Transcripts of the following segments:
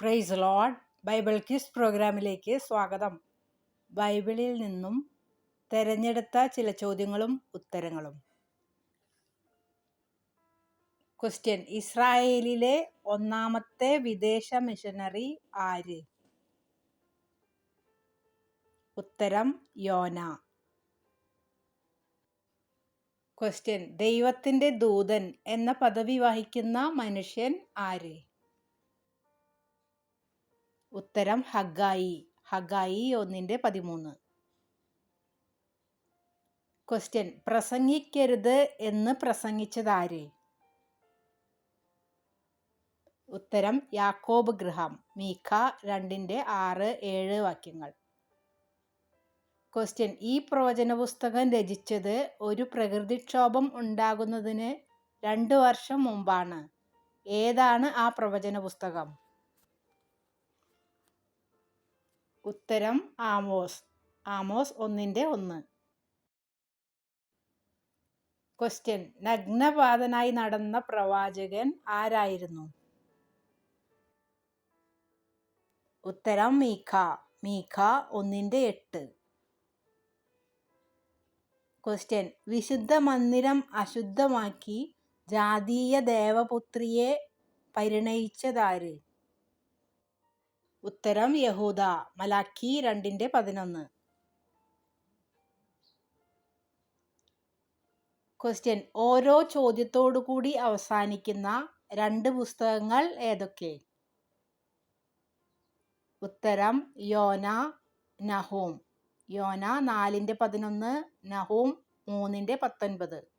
Price load Bible quiz പ്രോഗ്രാമിലേക്ക് സ്വാഗതം. ബൈബിളിൽ നിന്നും തിരഞ്ഞെടുത്ത ചില ചോദ്യങ്ങളും ഉത്തരങ്ങളും. ക്വസ്റ്റ്യൻ ഇസ്രായേലിലെ ഒന്നാമത്തെ വിദേശ മിഷനറി ആര്? ഉത്തരം യോന. ക്വസ്റ്റ്യൻ ദൈവത്തിന്റെ ദൂതൻ എന്ന പദവി വഹിക്കുന്ന മനുഷ്യൻ ആര്? ഉത്തരം ഹഗായി ഹഗായി ഒന്നിന്റെ പതിമൂന്ന്. ക്വസ്റ്റ്യൻ പ്രസംഗിക്കരുത് എന്ന് പ്രസംഗിച്ചതാര്? ഉത്തരം യാക്കോബ് ഗ്രഹം മീഖ രണ്ടിന്റെ ആറ് ഏഴ് വാക്യങ്ങൾ. ക്വസ്റ്റ്യൻ ഈ പ്രവചന പുസ്തകം രചിച്ചത് ഒരു പ്രകൃതിക്ഷോഭം ഉണ്ടാകുന്നതിന് രണ്ട് വർഷം മുമ്പാണ്. ഏതാണ് ആ പ്രവചന പുസ്തകം ഉത്തരം ആമോസ്. ആമോസ് ഒന്നിന്റെ ഒന്ന്. ക്വസ്റ്റ്യൻ നഗ്നപാതനായി നടന്ന പ്രവാചകൻ ആരായിരുന്നു? ഉത്തരം മീഖ. മീഖ ഒന്നിന്റെ എട്ട്. ക്വസ്റ്റ്യൻ വിശുദ്ധ മന്ദിരം അശുദ്ധമാക്കി ജാതീയ ദേവപുത്രിയെ പരിണയിച്ചതാര്? ഉത്തരം യഹൂദ മലാക്കി രണ്ടിന്റെ പതിനൊന്ന്. ക്വസ്റ്റ്യൻ ഓരോ ചോദ്യത്തോടു കൂടി അവസാനിക്കുന്ന രണ്ട് പുസ്തകങ്ങൾ ഏതൊക്കെ? ഉത്തരം യോന നഹൂം. യോന നാലിന്റെ പതിനൊന്ന് നഹൂം മൂന്നിന്റെ പത്തൊൻപത്.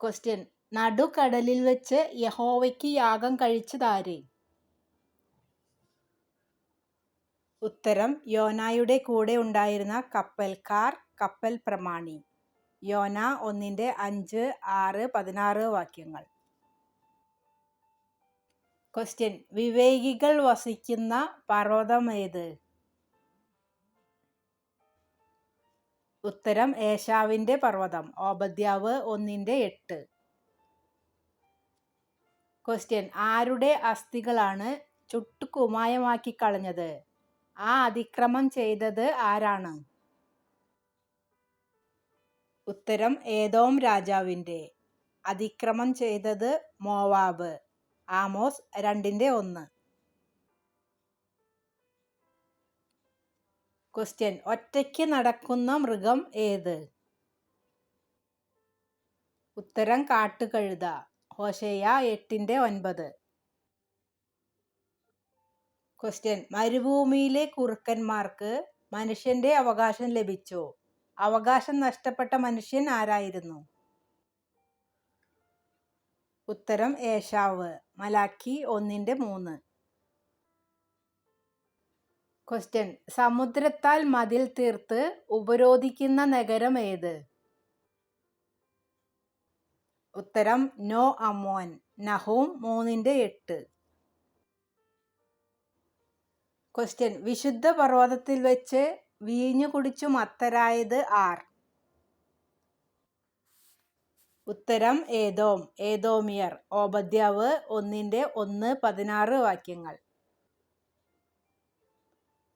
ക്വസ്റ്റ്യൻ നടുക്കടലിൽ വെച്ച് യഹോവയ്ക്ക് യാഗം കഴിച്ചതാര്? ഉത്തരം യോനായുടെ കൂടെ ഉണ്ടായിരുന്ന കപ്പൽക്കാർ കപ്പൽ പ്രമാണി. യോന ഒന്നിന്റെ അഞ്ച് ആറ് പതിനാറ് വാക്യങ്ങൾ. ക്വസ്റ്റ്യൻ വിവേകികൾ വസിക്കുന്ന പർവതം ഏത് ഉത്തരം ഏഷാവിന്റെ പർവതം. ഓബദ്യാവ് ഒന്നിന്റെ എട്ട്. ക്വസ്റ്റ്യൻ ആരുടെ അസ്ഥികളാണ് ചുട്ടുകുമായമാക്കി കളഞ്ഞത്? ആ അതിക്രമം ചെയ്തത് ആരാണ്? ഉത്തരം ഏതോം രാജാവിന്റെ. അതിക്രമം ചെയ്തത് മോവാബ്. ആമോസ് രണ്ടിന്റെ ഒന്ന്. ക്വസ്റ്റ്യൻ ഒറ്റയ്ക്ക് നടക്കുന്ന മൃഗം ഏത്? ഉത്തരം കാട്ടുകഴുത. ഹോഷയ എട്ടിന്റെ ഒൻപത്. ക്വസ്റ്റ്യൻ മരുഭൂമിയിലെ കുറുക്കന്മാർക്ക് മനുഷ്യന്റെ അവകാശം ലഭിച്ചോ. അവകാശം നഷ്ടപ്പെട്ട മനുഷ്യൻ ആരായിരുന്നു? ഉത്തരം ഏഷാവ് മലാക്കി ഒന്നിന്റെ മൂന്ന്. ക്വസ്റ്റ്യൻ സമുദ്രത്താൽ മതിൽ തീർത്ത് ഉപരോധിക്കുന്ന നഗരം ഏത്? ഉത്തരം നോ അമോൻ. നഹൂം മൂന്നിന്റെ എട്ട്. ക്വസ്റ്റ്യൻ വിശുദ്ധ പർവതത്തിൽ വെച്ച് വീഞ്ഞു കുടിച്ചു മത്തരായത് ആർ? ഉത്തരം ഏതോം ഏതോമിയർ ഓബദ്യാവ് ഒന്നിന്റെ ഒന്ന് പതിനാറ് വാക്യങ്ങൾ.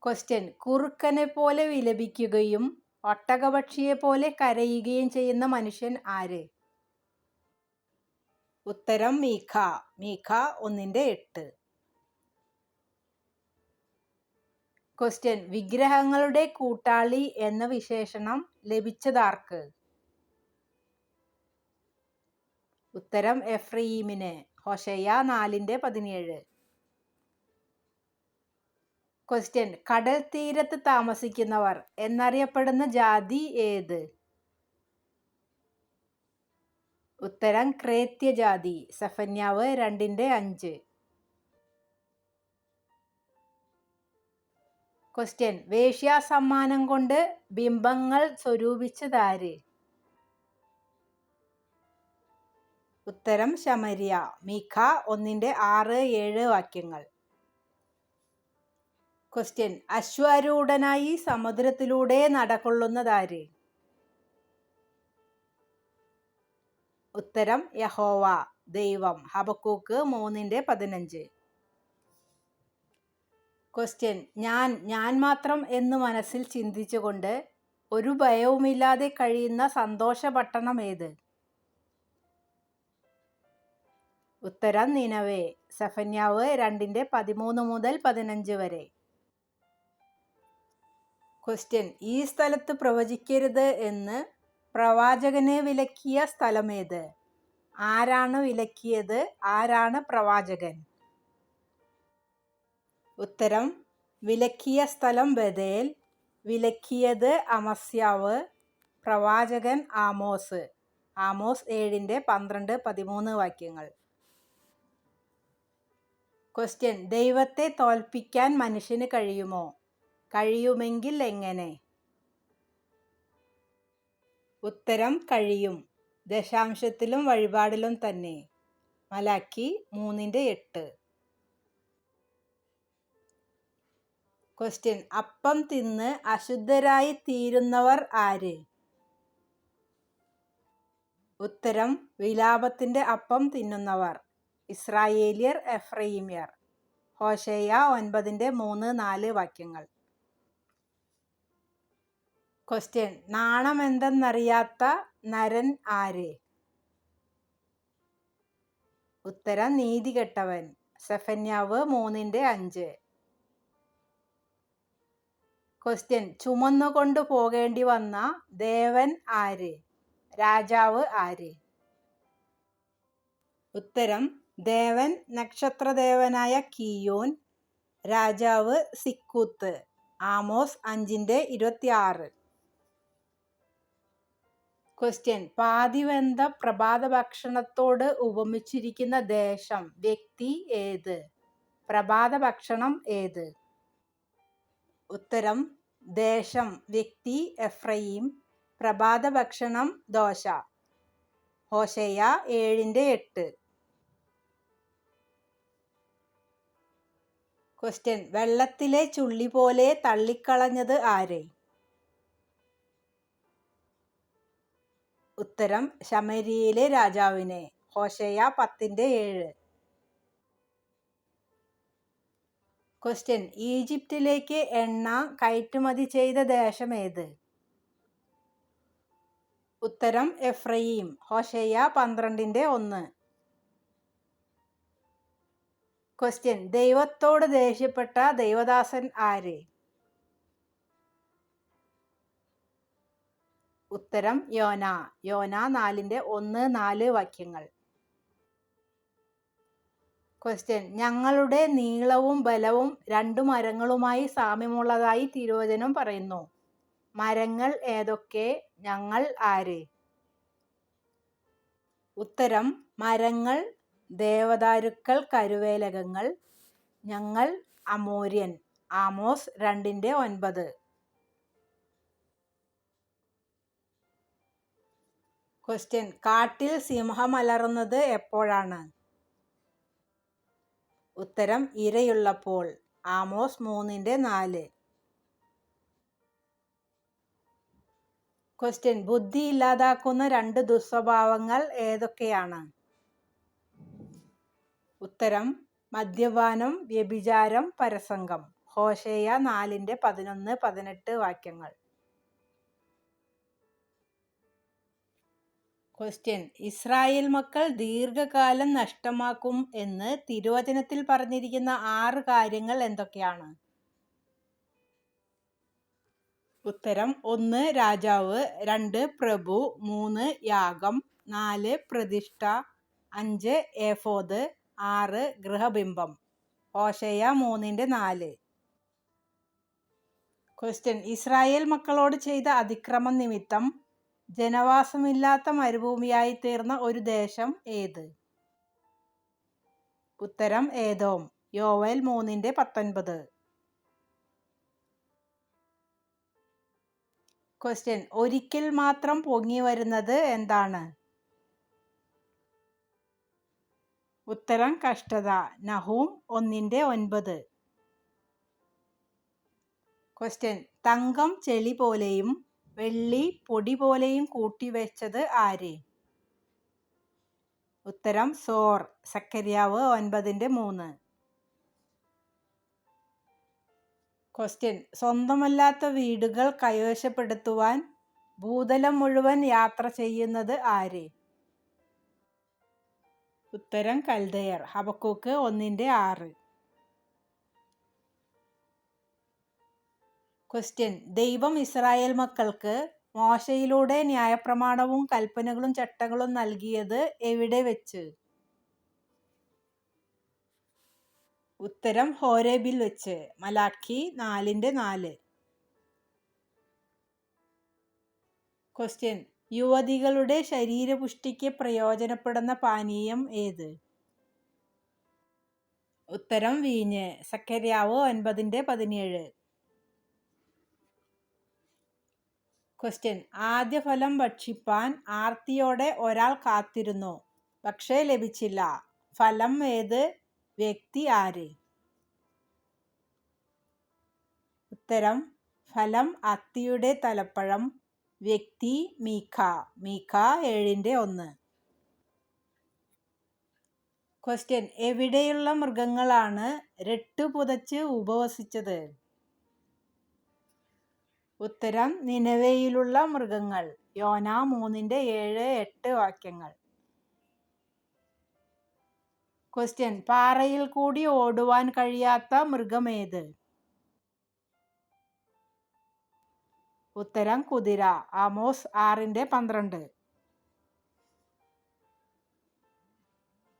ക്വസ്റ്റ്യൻ കുറുക്കനെ പോലെ വിലപിക്കുകയും ഒട്ടകപക്ഷിയെ പോലെ കരയുകയും ചെയ്യുന്ന മനുഷ്യൻ ആര്? ഉത്തരം മീഖ. മീഖ ഒന്നിന്റെ എട്ട്. ക്വസ്റ്റ്യൻ വിഗ്രഹങ്ങളുടെ കൂട്ടാളി എന്ന വിശേഷണം ലഭിച്ചതാർക്ക്? ഉത്തരം എഫ്രീമിന് ഹൊഷയ നാലിന്റെ പതിനേഴ്. ക്വസ്റ്റ്യൻ കടൽ തീരത്ത് താമസിക്കുന്നവർ എന്നറിയപ്പെടുന്ന ജാതി ഏത്? ഉത്തരം ക്രേത്യജാതി സഫന്യാവ് രണ്ടിന്റെ അഞ്ച്. ക്വസ്റ്റ്യൻ വേശ്യാ സമ്മാനം കൊണ്ട് ബിംബങ്ങൾ സ്വരൂപിച്ചതാര് ഉത്തരം ശമരിയ. മീഖ ഒന്നിന്റെ ആറ് ഏഴ് വാക്യങ്ങൾ. ക്വസ്റ്റ്യൻ അശ്വാരൂഢനായി സമുദ്രത്തിലൂടെ നടകൊള്ളുന്നതാര് ഉത്തരം യഹോവ ദൈവം. ഹബക്കൂക്ക് മൂന്നിന്റെ പതിനഞ്ച്. ക്വസ്റ്റ്യൻ ഞാൻ ഞാൻ മാത്രം എന്ന് മനസ്സിൽ ചിന്തിച്ചുകൊണ്ട് ഒരു ഭയവുമില്ലാതെ കഴിയുന്ന സന്തോഷ പട്ടണം ഏത്? ഉത്തരം നിനവേ. സഫന്യാവ് രണ്ടിന്റെ പതിമൂന്ന് മുതൽ പതിനഞ്ച് വരെ. ക്വസ്റ്റ്യൻ ഈ സ്ഥലത്ത് പ്രവചിക്കരുത് എന്ന് പ്രവാചകനെ വിലക്കിയ സ്ഥലമേത്? ആരാണ് വിലക്കിയത്? ആരാണ് പ്രവാചകൻ? ഉത്തരം വിലക്കിയ സ്ഥലം ബദേൽ വിലക്കിയത് അമസ്യാവ് പ്രവാചകൻ ആമോസ്. ആമോസ് ഏഴിന്റെ പന്ത്രണ്ട് പതിമൂന്ന് വാക്യങ്ങൾ. ക്വസ്റ്റ്യൻ ദൈവത്തെ തോൽപ്പിക്കാൻ മനുഷ്യന് കഴിയുമോ? കഴിയുമെങ്കിൽ എങ്ങനെ? ഉത്തരം കഴിയും. ദശാംശത്തിലും വഴിപാടിലും തന്നെ. മലാക്കി മൂന്നിന്റെ എട്ട്. ക്വസ്റ്റ്യൻ അപ്പം തിന്ന് അശുദ്ധരായി തീരുന്നവർ ആര്? ഉത്തരം. വിലാപത്തിന്റെ അപ്പം തിന്നുന്നവർ. ഇസ്രായേലിയർ എഫ്രൈമിയർ ഹോഷേയ ഒൻപതിന്റെ മൂന്ന് നാല് വാക്യങ്ങൾ. ക്വസ്റ്റ്യൻ നാണമെന്തെന്നറിയാത്ത നരൻ ആര്? ഉത്തരം നീതി കെട്ടവൻ സെഫന്യാവ് മൂന്നിന്റെ അഞ്ച്. ക്വസ്റ്റ്യൻ ചുമന്നുകൊണ്ട് പോകേണ്ടി വന്ന ദേവൻ ആര്? രാജാവ് ആര്? ഉത്തരം ദേവൻ നക്ഷത്രദേവനായ കിയോൻ. രാജാവ് സിക്കൂത്ത്. ആമോസ് അഞ്ചിന്റെ ഇരുപത്തിയാറ്. ക്വസ്റ്റ്യൻ പാതിവെന്ത പ്രഭാത ഭക്ഷണത്തോട് ഉപമിച്ചിരിക്കുന്ന ദേശം വ്യക്തി ഏത്? പ്രഭാത ഭക്ഷണം ഏത്? ഉത്തരം. ദേശം വ്യക്തി എഫ്രയീം. പ്രഭാത ഭക്ഷണം ദോശ. ഹോഷയ ഏഴിന്റെ എട്ട്. ക്വസ്റ്റ്യൻ വെള്ളത്തിലെ ചുള്ളി പോലെ തള്ളിക്കളഞ്ഞത് ആരെ? ഉത്തരം ശമരിയിലെ രാജാവിനെ ഹോഷയ പത്തിന്റെ ഏഴ്. ക്വസ്റ്റ്യൻ ഈജിപ്തിലേക്ക് എണ്ണ കയറ്റുമതി ചെയ്ത ദേശം ഏത്? ഉത്തരം എഫ്രയീം. ഹോഷയ പന്ത്രണ്ടിന്റെ ഒന്ന്. ക്വസ്റ്റ്യൻ ദൈവത്തോട് ദേഷ്യപ്പെട്ട ദൈവദാസൻ ആര്? ഉത്തരം യോന. യോന നാലിന്റെ ഒന്ന് നാല് വാക്യങ്ങൾ. ക്വസ്റ്റ്യൻ ഞങ്ങളുടെ നീളവും ബലവും രണ്ടു മരങ്ങളുമായി സാമ്യമുള്ളതായി തിരുവചനം പറയുന്നു. മരങ്ങൾ ഏതൊക്കെ? ഞങ്ങൾ ആര്? ഉത്തരം. മരങ്ങൾ ദേവദാരുക്കൾ കരുവേലകങ്ങൾ ഞങ്ങൾ അമോര്യൻ. ആമോസ് രണ്ടിന്റെ ഒൻപത്. ക്വസ്റ്റ്യൻ കാട്ടിൽ സിംഹമലറുന്നത് എപ്പോഴാണ്? ഉത്തരം ഇരയുള്ളപ്പോൾ. ആമോസ് മൂന്നിന്റെ നാല്. ക്വസ്റ്റ്യൻ ബുദ്ധി ഇല്ലാതാക്കുന്ന രണ്ട് ദുസ്വഭാവങ്ങൾ ഏതൊക്കെയാണ്? ഉത്തരം മദ്യപാനം വ്യഭിചാരം പരസംഗം. ഹോഷേയ നാലിന്റെ പതിനൊന്ന് പതിനെട്ട് വാക്യങ്ങൾ. ക്വസ്റ്റ്യൻ ഇസ്രായേൽ മക്കൾ ദീർഘകാലം നഷ്ടമാക്കും എന്ന് തിരുവചനത്തിൽ പറഞ്ഞിരിക്കുന്ന ആറ് കാര്യങ്ങൾ എന്തൊക്കെയാണ്? ഉത്തരം. ഒന്ന് രാജാവ്. രണ്ട് പ്രഭു. മൂന്ന് യാഗം. നാല് പ്രതിഷ്ഠ. അഞ്ച് ഏഫോദ്. ആറ് ഗൃഹബിംബം. ഓശയ മൂന്നിന്റെ നാല്. ക്വസ്റ്റ്യൻ ഇസ്രായേൽ മക്കളോട് ചെയ്ത അതിക്രമം നിമിത്തം ജനവാസമില്ലാത്ത മരുഭൂമിയായി തീർന്ന ഒരു ദേശം ഏത്? ഉത്തരം ഏതോം യോവൽ മൂന്നിന്റെ പത്തൊൻപത്. ക്വസ്റ്റ്യൻ ഒരിക്കൽ മാത്രം പൊങ്ങി വരുന്നത് എന്താണ്? ഉത്തരം കഷ്ടത. നഹൂം ഒന്നിന്റെ ഒൻപത്. ക്വസ്റ്റ്യൻ തങ്കം ചെളി പോലെയും വെള്ളി പൊടി പോലെയും കൂട്ടിവെച്ചത് ആര്? ഉത്തരം സോർ. സക്കരിയാവ് ഒൻപതിന്റെ മൂന്ന്. ക്വസ്റ്റ്യൻ സ്വന്തമല്ലാത്ത വീടുകൾ കൈവശപ്പെടുത്തുവാൻ ഭൂതലം മുഴുവൻ യാത്ര ചെയ്യുന്നത് ആര്? ഉത്തരം കൽദയർ. ഹബക്കൂക്ക് ഒന്നിന്റെ ആറ്. ക്വസ്റ്റ്യൻ ദൈവം ഇസ്രായേൽ മക്കൾക്ക് മോശയിലൂടെ ന്യായപ്രമാണവും കൽപ്പനകളും ചട്ടങ്ങളും നൽകിയത് എവിടെ വെച്ച്? ഉത്തരം ഹോരേബിൽ വെച്ച്. മലാഖി നാലിന്റെ നാല്. ക്വസ്റ്റ്യൻ യുവതികളുടെ ശരീരപുഷ്ടിക്ക് പ്രയോജനപ്പെടുന്ന പാനീയം ഏത്? ഉത്തരം വീഞ്ഞ്. സക്കരിയാവ് ഒൻപതിന്റെ പതിനേഴ്. ക്വസ്റ്റ്യൻ ആദ്യ ഫലം ഭക്ഷിപ്പാൻ ആർത്തിയോടെ ഒരാൾ കാത്തിരുന്നു. പക്ഷേ ലഭിച്ചില്ല. ഫലം ഏത്? വ്യക്തി ആര്? ഉത്തരം. ഫലം അത്തിയുടെ തലപ്പഴം. വ്യക്തി മീഖ. മീഖ ഏഴിന്റെ ഒന്ന്. ക്വസ്റ്റ്യൻ എവിടെയുള്ള മൃഗങ്ങളാണ് രട്ടു പുതച്ച് ഉപവസിച്ചത്? ഉത്തരം നിനവയിലുള്ള മൃഗങ്ങൾ. യോന മൂന്നിന്റെ ഏഴ് എട്ട് വാക്യങ്ങൾ. ക്വസ്റ്റ്യൻ പാറയിൽ കൂടി ഓടുവാൻ കഴിയാത്ത മൃഗമേത്? ഉത്തരം കുതിര. ആമോസ് ആറിന്റെ പന്ത്രണ്ട്.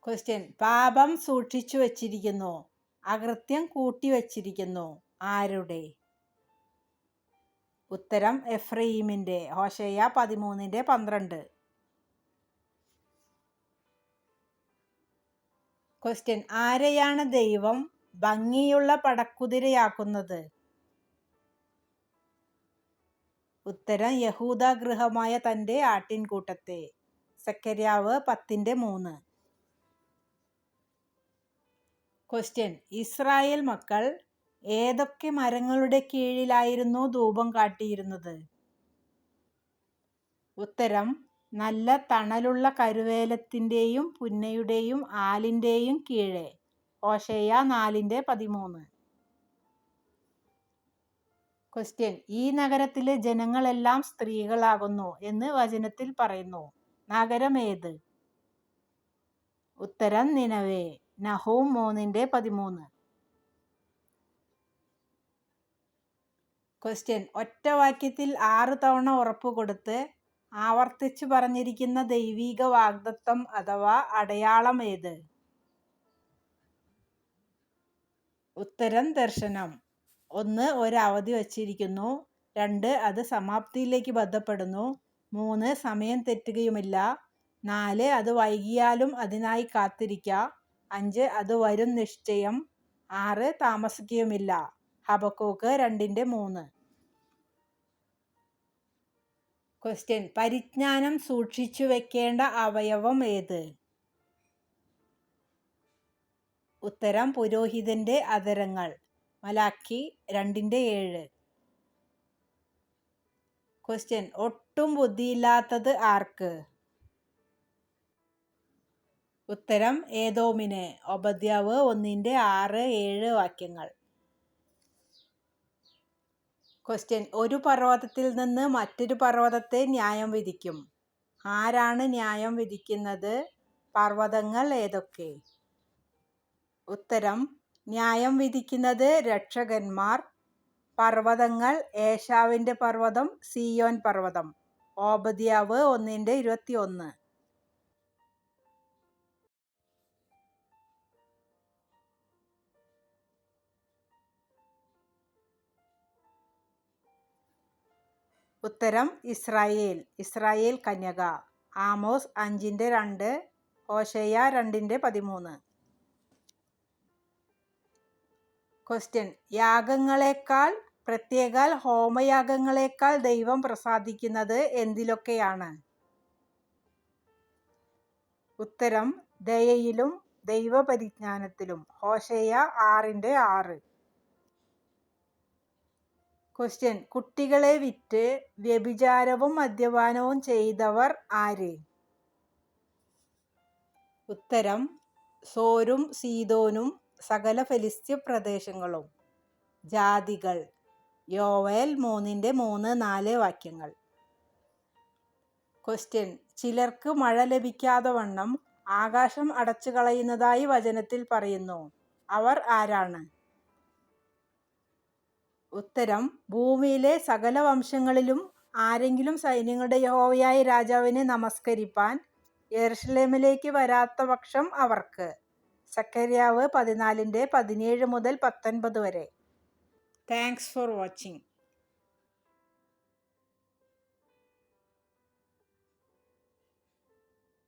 ക്വസ്റ്റ്യൻ പാപം സൂക്ഷിച്ചു വച്ചിരിക്കുന്നു. അകൃത്യം കൂട്ടി വച്ചിരിക്കുന്നു. ആരുടെ? ഉത്തരം എഫ്രീമിന്റെ ഹോഷയ പതിമൂന്നിന്റെ പന്ത്രണ്ട്. ക്വസ്റ്റ്യൻ ആരെയാണ് ദൈവം ഭംഗിയുള്ള പടക്കുതിരയാക്കുന്നത്? ഉത്തരം യഹൂദ ഗൃഹമായ തന്റെ ആട്ടിൻകൂട്ടത്തെ. സക്കരിയാവ് പത്തിന്റെ മൂന്ന്. ക്വസ്റ്റ്യൻ ഇസ്രായേൽ മക്കൾ ഏതൊക്കെ മരങ്ങളുടെ കീഴിലായിരുന്നു ധൂപം കാട്ടിയിരുന്നത്? ഉത്തരം നല്ല തണലുള്ള കരുവേലത്തിന്റെയും പുന്നയുടെയും ആലിന്റെയും കീഴെ. ഓഷയ നാലിന്റെ പതിമൂന്ന്. ക്വസ്റ്റ്യൻ ഈ നഗരത്തിലെ ജനങ്ങളെല്ലാം സ്ത്രീകളാകുന്നു എന്ന് വചനത്തിൽ പറയുന്നു. നഗരം ഏത്? ഉത്തരം നിനവേ. നഹോം മൂന്നിന്റെ പതിമൂന്ന്. ക്വസ്റ്റ്യൻ ഒറ്റ വാക്യത്തിൽ ആറ് തവണ ഉറപ്പ് കൊടുത്ത് ആവർത്തിച്ച് പറഞ്ഞിരിക്കുന്ന ദൈവീക വാഗ്ദത്വം അഥവാ അടയാളം ഏത്? ഉത്തരം ദർശനം. ഒന്ന് ഒരു അവധി വച്ചിരിക്കുന്നു. രണ്ട് അത് സമാപ്തിയിലേക്ക് ബന്ധപ്പെടുന്നു. മൂന്ന് സമയം തെറ്റുകയുമില്ല. നാല് അത് വൈകിയാലും അതിനായി കാത്തിരിക്കുക അഞ്ച് അത് വരും നിശ്ചയം. ആറ് താമസിക്കുകയുമില്ല. ഹബക്കോക്ക് രണ്ടിന്റെ മൂന്ന്. ക്വസ്റ്റ്യൻ പരിജ്ഞാനം സൂക്ഷിച്ചു വെക്കേണ്ട അവയവം ഏത്? ഉത്തരം. പുരോഹിതന്റെ അതരങ്ങൾ. മലാക്കി രണ്ടിന്റെ ഏഴ്. ക്വസ്റ്റ്യൻ ഒട്ടും ബുദ്ധിയില്ലാത്തത് ആർക്ക്? ഉത്തരം. ഏതോമിന്. ഒബദ്യാവ് ഒന്നിന്റെ ആറ് ഏഴ് വാക്യങ്ങൾ. ക്വസ്റ്റ്യൻ ഒരു പർവതത്തിൽ നിന്ന് മറ്റൊരു പർവതത്തെ ന്യായം വിധിക്കും. ആരാണ് ന്യായം വിധിക്കുന്നത്? പർവതങ്ങൾ ഏതൊക്കെ? ഉത്തരം. ന്യായം വിധിക്കുന്നത് രക്ഷകന്മാർ. പർവതങ്ങൾ ഏഷാവിന്റെ പർവതം സിയോൻ പർവതം. ഓബദ്യാവ് ഒന്നിന്റെ ഇരുപത്തി ഒന്ന് ഉത്തരം ഇസ്രായേൽ ഇസ്രായേൽ കന്യക. ആമോസ് അഞ്ചിന്റെ രണ്ട് ഹോഷയ രണ്ടിന്റെ പതിമൂന്ന്. ക്വസ്റ്റ്യൻ യാഗങ്ങളെക്കാൾ പ്രത്യേകാൽ ഹോമയാഗങ്ങളെക്കാൾ ദൈവം പ്രസാദിക്കുന്നത് എന്തിലൊക്കെയാണ്? ഉത്തരം ദയയിലും ദൈവപരിജ്ഞാനത്തിലും. ഹോഷയ ആറിന്റെ ആറ്. ക്വസ്റ്റ്യൻ കുട്ടികളെ വിറ്റ് വ്യഭിചാരവും മദ്യപാനവും ചെയ്തവർ ആര്? ഉത്തരം. സോരും സീതോനും സകല ഫെലിസ്ത്യ പ്രദേശങ്ങളും. ജാതികൾ. യോവേൽ മൂന്നിന്റെ മൂന്ന് നാല് വാക്യങ്ങൾ. ക്വസ്റ്റ്യൻ ചിലർക്ക് മഴ ലഭിക്കാതെ വണ്ണം ആകാശം അടച്ചു കളയുന്നതായി വചനത്തിൽ പറയുന്നു. അവർ ആരാണ്? ഉത്തരം ഭൂമിയിലെ സകല വംശങ്ങളിലും ആരെങ്കിലും സൈന്യങ്ങളുടെ യഹോവയായ രാജാവിനെ നമസ്കരിപ്പാൻ യെറുഷലേമിലേക്ക് വരാത്ത പക്ഷം അവർക്ക്. സക്കരിയാവ് പതിനാലിന്റെ പതിനേഴ് മുതൽ പത്തൊൻപത് വരെ. Thanks for watching